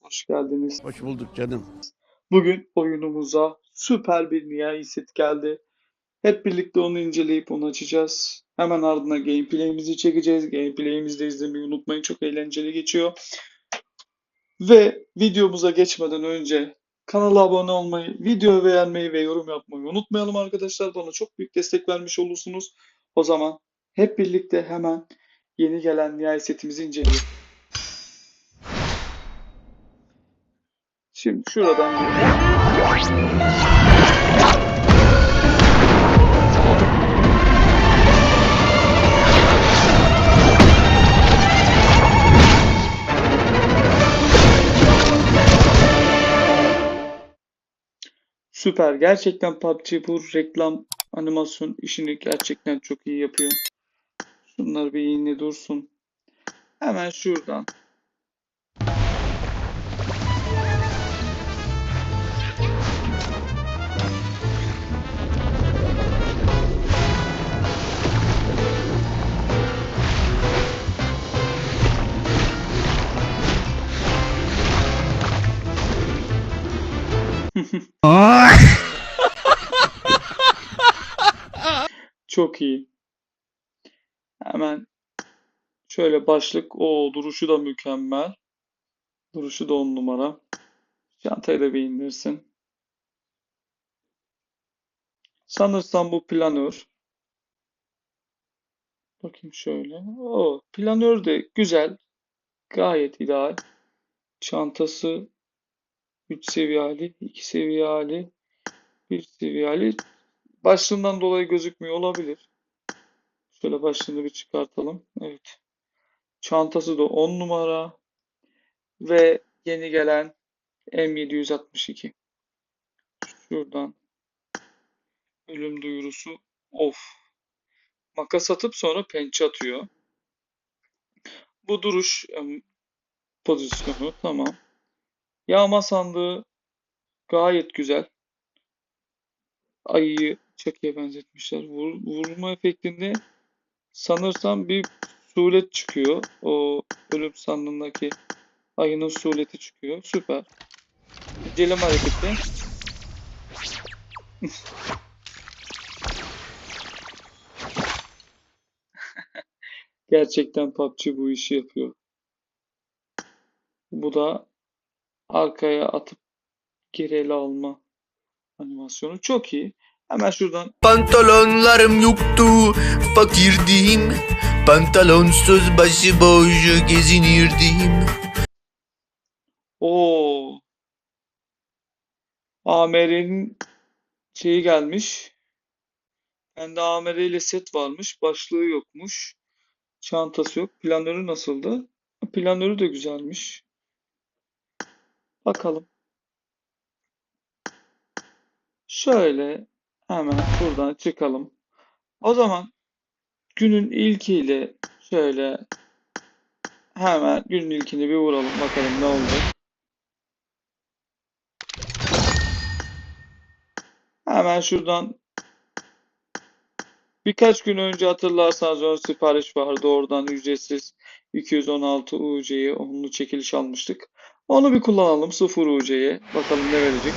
hoş geldiniz. Hoş bulduk canım. Bugün oyunumuza süper bir nihai set geldi. Hep birlikte onu inceleyip onu açacağız. Hemen ardına gameplay'imizi çekeceğiz. Gameplay'imizi de izlemeyi unutmayın. Çok eğlenceli geçiyor. Ve videomuza geçmeden önce kanala abone olmayı, videoyu beğenmeyi ve yorum yapmayı unutmayalım arkadaşlar. Bana çok büyük destek vermiş olursunuz. O zaman hep birlikte hemen yeni gelen nihai setimizi inceleyelim. Şimdi şuradan Süper. Gerçekten PUBG bu reklam animasyon işini gerçekten çok iyi yapıyor. Şunlar bir yine dursun. Hemen şuradan. Çok iyi. Hemen şöyle başlık. O duruşu da mükemmel. Duruşu da on numara. Çantayı da bir indirsin. Sanırsam bu planör. Bakayım şöyle. O planör de güzel. Gayet ideal. Çantası 3 seviye hali, 2 seviye hali, 1 seviye. Başlığından dolayı gözükmüyor olabilir. Şöyle başlığını bir çıkartalım. Evet. Çantası da 10 numara ve yeni gelen M762. Şuradan ölüm duyurusu of. Makas atıp sonra pençe atıyor. Bu duruş pozisyonu tamam. Yağma sandığı gayet güzel. Ayıyı çakıya benzetmişler. Vur, vurma efektinde sanırsam bir suret çıkıyor. O ölüm sandığındaki ayının sureti çıkıyor. Süper. İnceleme hareketi. Gerçekten PUBG bu işi yapıyor. Bu da arkaya atıp geri ele alma animasyonu çok iyi. Hemen şuradan Pantolonlarım yoktu, fakirdim. Pantalonsuz başıboş gezinirdim. o AMR'nin şeyi gelmiş. Bende AMR ile set varmış. Başlığı yokmuş. Çantası yok. Planörü nasıldı? Planörü de güzelmiş. Bakalım. Şöyle hemen buradan çıkalım. O zaman günün ilkiyle şöyle hemen günün ilkini bir vuralım bakalım ne oldu. Hemen şuradan birkaç gün önce hatırlarsanız ön sipariş vardı. Oradan ücretsiz 216 UC'ye onlu çekiliş almıştık. Onu bir kullanalım 0 UC'ye. Bakalım ne verecek.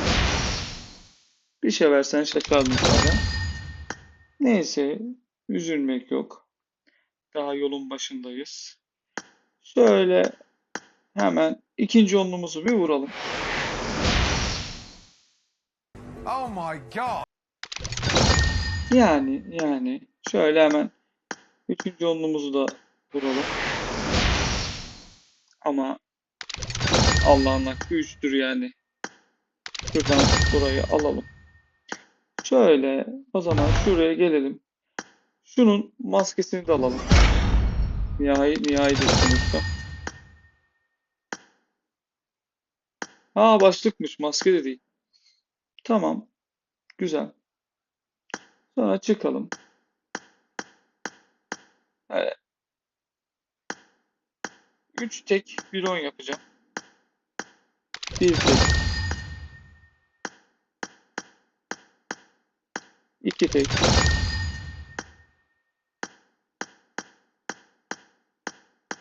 Bir şey versen şaşardım zaten. Neyse üzülmek yok. Daha yolun başındayız. Şöyle hemen ikinci onlumuzu bir vuralım. Oh my god. Yani yani şöyle hemen üçüncü onlumuzu da vuralım. Ama Allah'ın hakkı üçtür yani. Şuradan burayı alalım. Şöyle o zaman şuraya gelelim. Şunun maskesini de alalım. Nihai, nihai de sonuçta. Ha başlıkmış maske de değil. Tamam. Güzel. Sonra çıkalım. Evet. 3 tek bir on yapacağım. Bir tek. İki tek.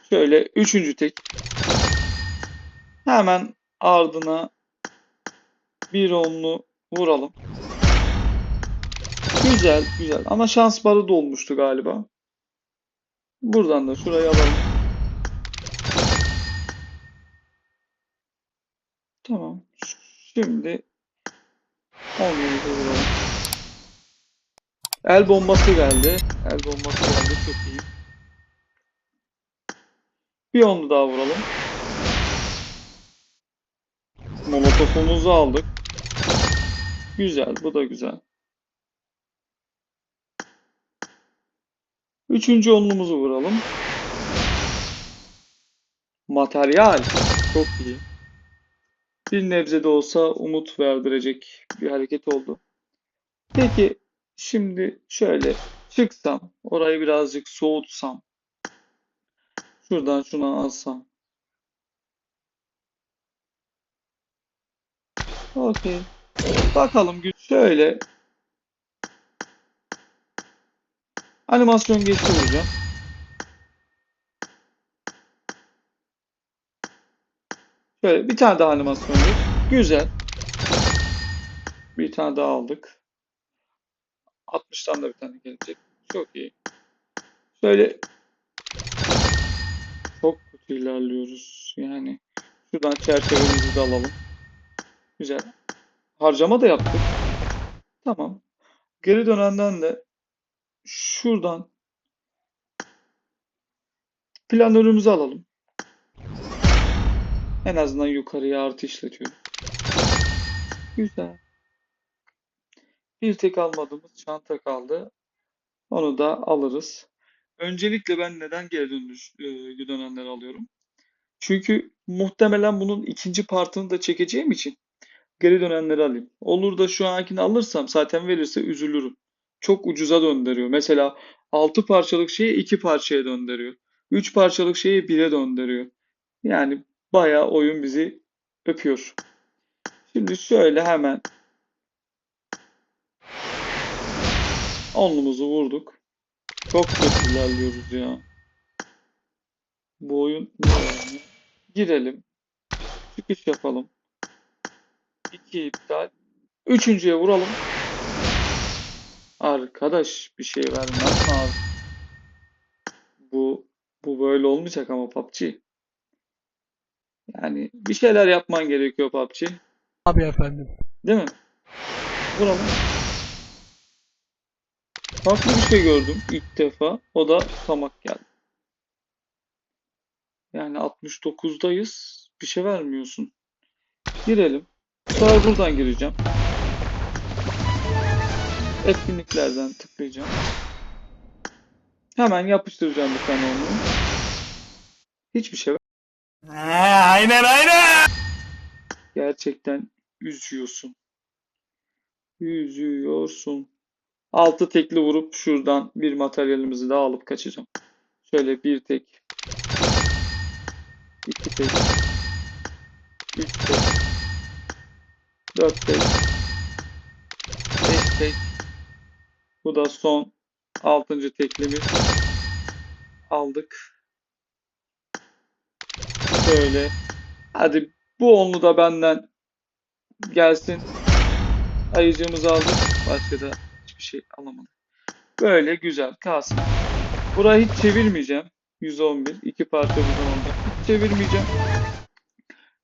Şöyle üçüncü tek. Hemen ardına bir onlu vuralım. Güzel, güzel. Ama şans barı dolmuştu galiba. Buradan da şurayı alalım. Şimdi onluğumuzu vuralım. El bombası geldi. El bombası geldi. Çok iyi. Bir onlu daha vuralım. Molotofumuzu aldık. Güzel. Bu da güzel. Üçüncü onlumuzu vuralım. Materyal. Çok iyi. Bir nebze de olsa umut verdirecek bir hareket oldu. Peki şimdi şöyle çıksam, orayı birazcık soğutsam, şuradan şuna alsam. Okey. Bakalım şöyle animasyon geçti Şöyle bir tane daha animasyon geç. Güzel. Bir tane daha aldık. 60'tan da bir tane gelecek. Çok iyi. Şöyle çok kötü ilerliyoruz. Yani şuradan çerçevemizi de alalım. Güzel. Harcama da yaptık. Tamam. Geri dönenden de şuradan planörümüzü alalım. En azından yukarıya artı işletiyorum. Güzel. Bir tek almadığımız çanta kaldı. Onu da alırız. Öncelikle ben neden geri dönüş, e, dönenleri alıyorum? Çünkü muhtemelen bunun ikinci partını da çekeceğim için geri dönenleri alayım. Olur da şu ankini alırsam zaten verirse üzülürüm. Çok ucuza döndürüyor. Mesela 6 parçalık şeyi 2 parçaya döndürüyor. 3 parçalık şeyi 1'e döndürüyor. Yani bayağı oyun bizi öpüyor. Şimdi şöyle hemen onlumuzu vurduk. Çok kötü ilerliyoruz ya. Bu oyun? Girelim. Çıkış yapalım. 2 iptal. Üçüncüye vuralım. Arkadaş bir şey vermem lazım. Bu bu böyle olmayacak ama PUBG. Yani bir şeyler yapman gerekiyor PUBG. Abi efendim. Değil mi? Vuralım. Farklı bir şey gördüm ilk defa. O da tamak geldi. Yani 69'dayız. Bir şey vermiyorsun. Girelim. Bu sefer buradan gireceğim. Etkinliklerden tıklayacağım. Hemen yapıştıracağım bir tane onu. Hiçbir şey aynen aynen. Gerçekten üzüyorsun. Üzüyorsun. Altı tekli vurup şuradan bir materyalimizi daha alıp kaçacağım. Şöyle bir tek. iki tek. Üç tek. Dört tek. Beş tek. Bu da son altıncı teklimiz. Aldık. Şöyle. Hadi bu onlu da benden gelsin. Ayıcığımızı aldık. Başka da hiçbir şey alamadık. Böyle güzel kalsın. Burayı hiç çevirmeyeceğim. 111. iki parça buradan olacak. Hiç çevirmeyeceğim.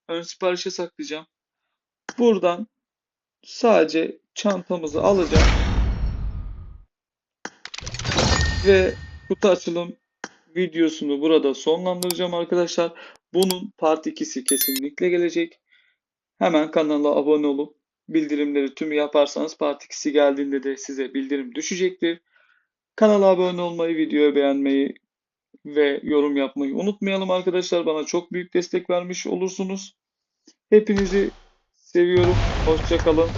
Ön siparişe saklayacağım. Buradan sadece çantamızı alacağım. Ve kutu açılım videosunu burada sonlandıracağım arkadaşlar. Bunun part 2'si kesinlikle gelecek. Hemen kanala abone olup bildirimleri tüm yaparsanız part 2'si geldiğinde de size bildirim düşecektir. Kanala abone olmayı, videoyu beğenmeyi ve yorum yapmayı unutmayalım arkadaşlar. Bana çok büyük destek vermiş olursunuz. Hepinizi seviyorum. Hoşça kalın.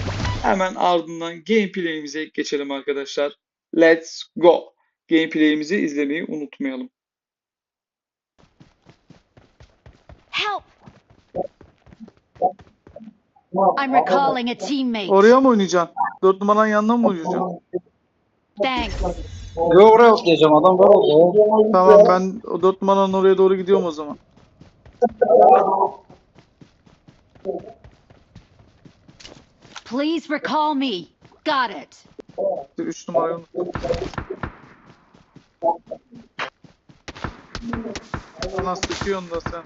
Hemen ardından gameplay'imize geçelim arkadaşlar. Let's go. Gameplay'imizi izlemeyi unutmayalım. Help! I'm recalling a teammate. Oraya mı oynayacaksın? 4 numaranın yanına mı oynayacaksın? Thanks. Yo oraya atlayacağım adam var orada. Tamam ben o 4 numaranın oraya doğru gidiyorum o zaman. Please recall me. Got it. 3 numarayı unuttum. Bana sıkıyorsun da sen.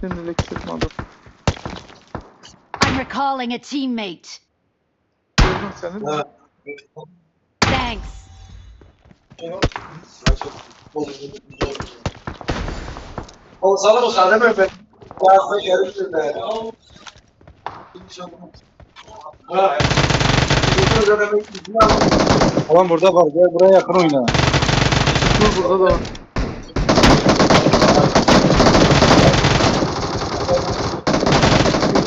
Şimdilik çıkmadı. I'm recalling a teammate. Gördüm seni de. Thanks. Oğlum sana bu sahne mi ben? Yazda gelirsin de. Tamam burada var. Gel buraya yakın oyna. Dur burada da var.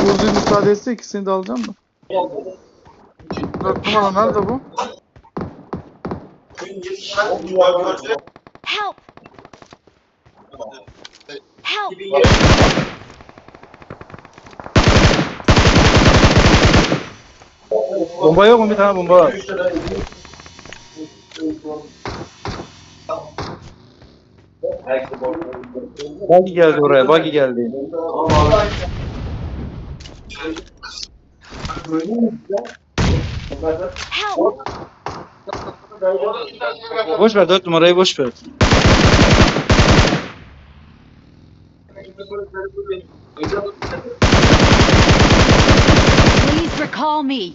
Bir Uzi müsaade etse ikisini de alacağım da. 4 numara nerede bu? Help! Help! Bomba yok mu? Bir tane bomba var. Buggy geldi oraya. Buggy geldi. Help! Boş ver. Dört numarayı boş ver. Please recall me.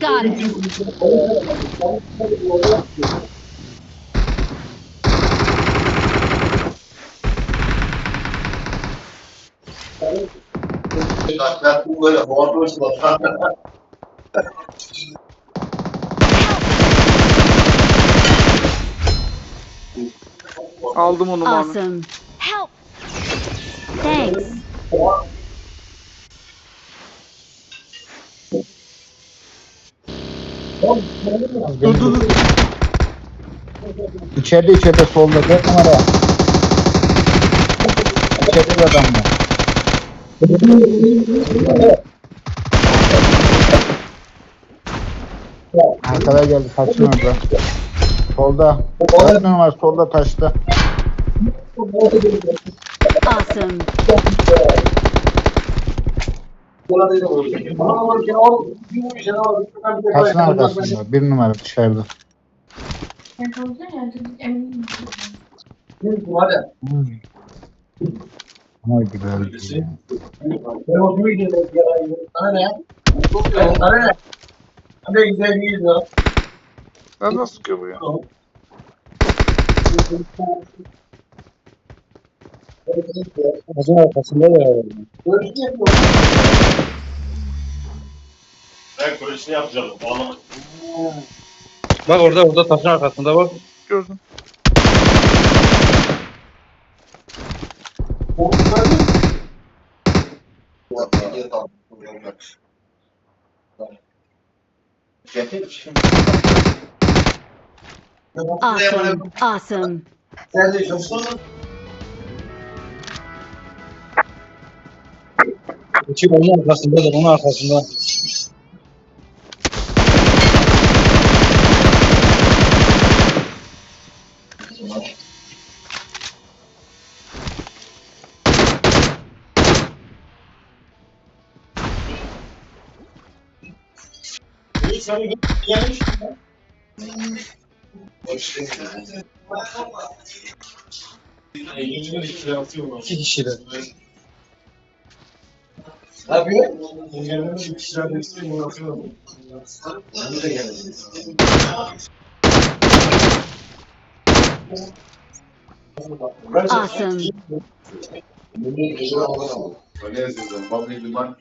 Got it. Aldım onu Mami. Awesome. Help! Thanks. Dur dur dur. İçeride içeride solda dört numara. İçeride bir adam var. Arkada geldi taşın orada. Solda. Dört numara solda taşta. Awesome. Taşın arkasında. Bir numara dışarıda. Hmm. Öldü ya. Ben nasıl sıkıyor bu ya? Taşın arkasında da var. Ben kuresini yapacağım. Bağlama. Bak orada orada taşın arkasında bak. Gördüm. Awesome. Awesome. İki onun arkasında da onun arkasında. İki kişiler. Awesome. Ne yazıyorsun? Vallahi bir bak.